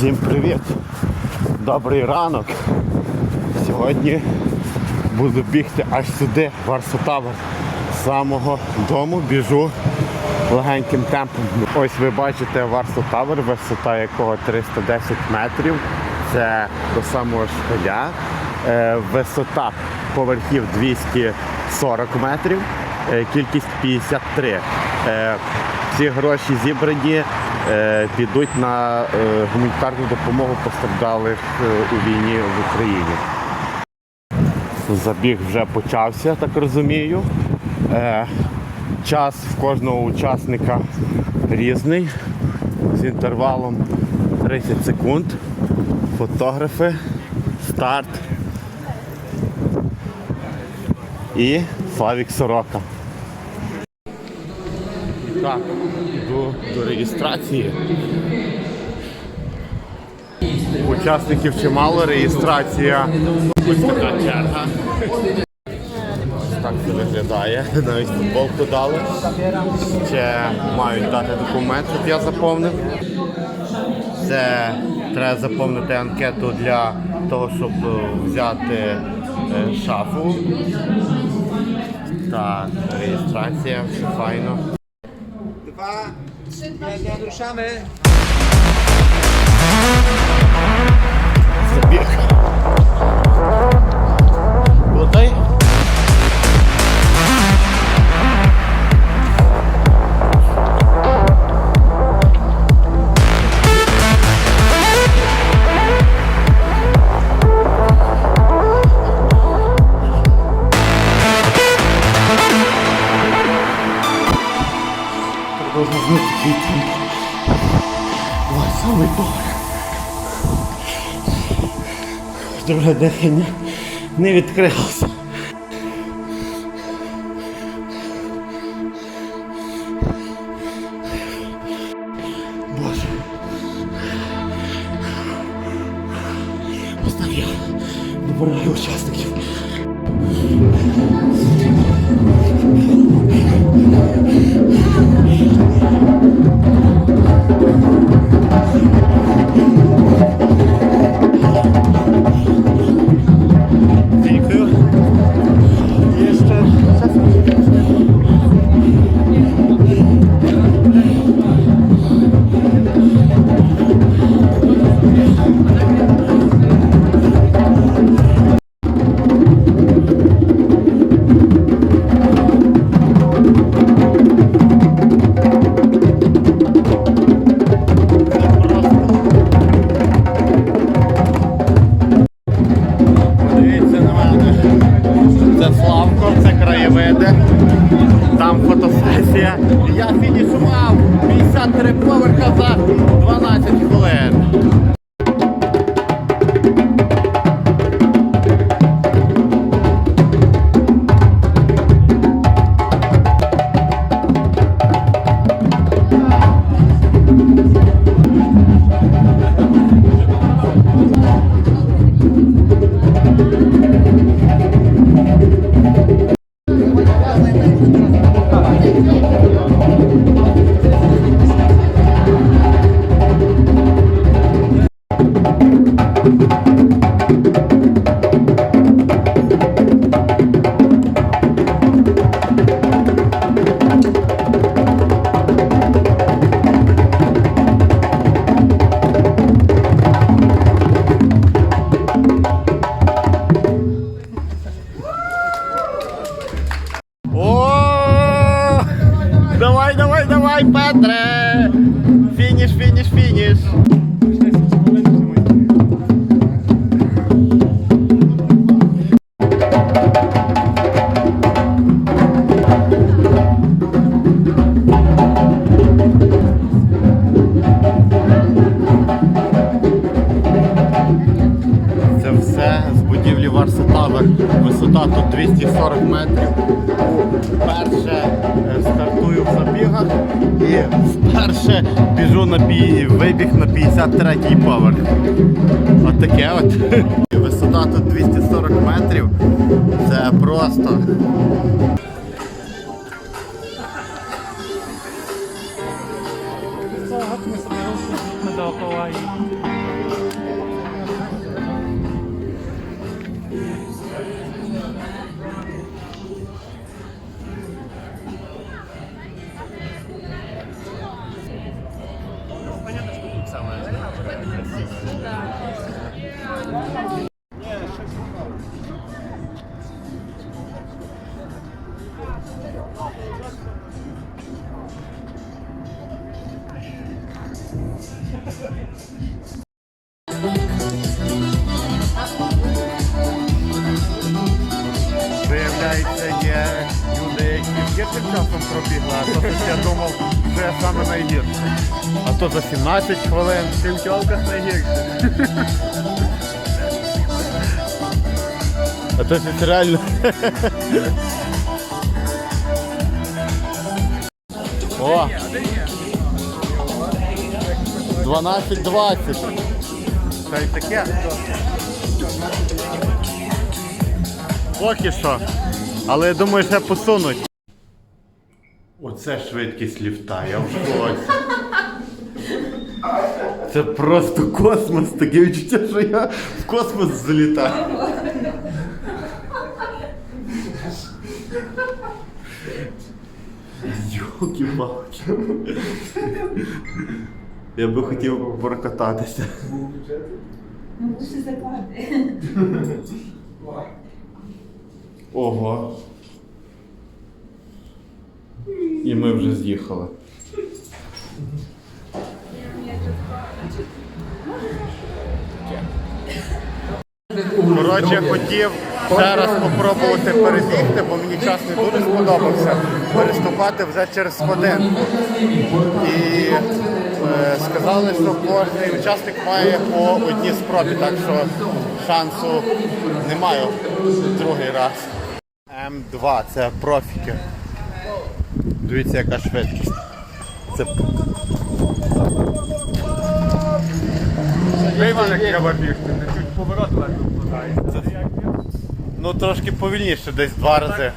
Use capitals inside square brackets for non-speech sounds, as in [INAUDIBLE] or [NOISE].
Всім привіт! Добрий ранок. Сьогодні буду бігти аж сюди, в Арсотавер. З самого дому біжу легеньким темпом. Ось ви бачите Варсо Тавер, висота якого 310 метрів. Це до самого шпиля. Е, Висота поверхів 240 метрів, е, кількість 53. Е, Ці гроші зібрані е, підуть на е, гуманітарну допомогу постраждалих е, у війні в Україні. Забіг вже почався, так розумію. Е, час в кожного учасника різний, з інтервалом 30 секунд. Фотографи, старт і Славік Сорока. Так, йду до реєстрації. Учасників чимало, реєстрація. Ось така черга. Так це виглядає. Навіть футболку дали. Ще мають дати документ, щоб я заповнив. Це треба заповнити анкету для того, щоб е, взяти е, шафу. Так, реєстрація, все файно. dwa, jeden, ruszamy. Zabiega. Друге дихання не відкрилося. Боже. Ось учасників. Дякую. Я фінішував 53 поверха за 12 хвилин. О! Давай, давай, давай, Петре! Фініш, фініш, фініш! Висота тут 240 метрів. Вперше е, стартую в забігах і вперше біжу на бій, вибіг на 53-й поверх. От таке от. [LAUGHS] Висота тут 240 метрів. Це просто. Dookoła i... які гіршим часом пробігли, а то я думав, що я саме найгірший. А то за 17 хвилин. Ти в тілках найгірший. А то щось реально. О! 12-20. Та й таке. Поки що. Але я думаю, ще посунуть. Оце швидкість ліфта, я в шоці. Це просто космос, таке відчуття, що я в космос залітаю. Йолки-палки. Я би хотів прокататися. Ну, лучше заклади. Ого. І ми вже з'їхали. Коротше, хотів ще раз спробувати перебігти, бо мені час не дуже сподобався. Переступати вже через годинку. І е, сказали, що кожен учасник має по одній спробі, так що шансу немає другий раз. М2 це профіки. Дивіться, яка швидкість. Це Іван, треба бігти, не чуть поворот легко вкладається. ну трошки повільніше, десь два рази.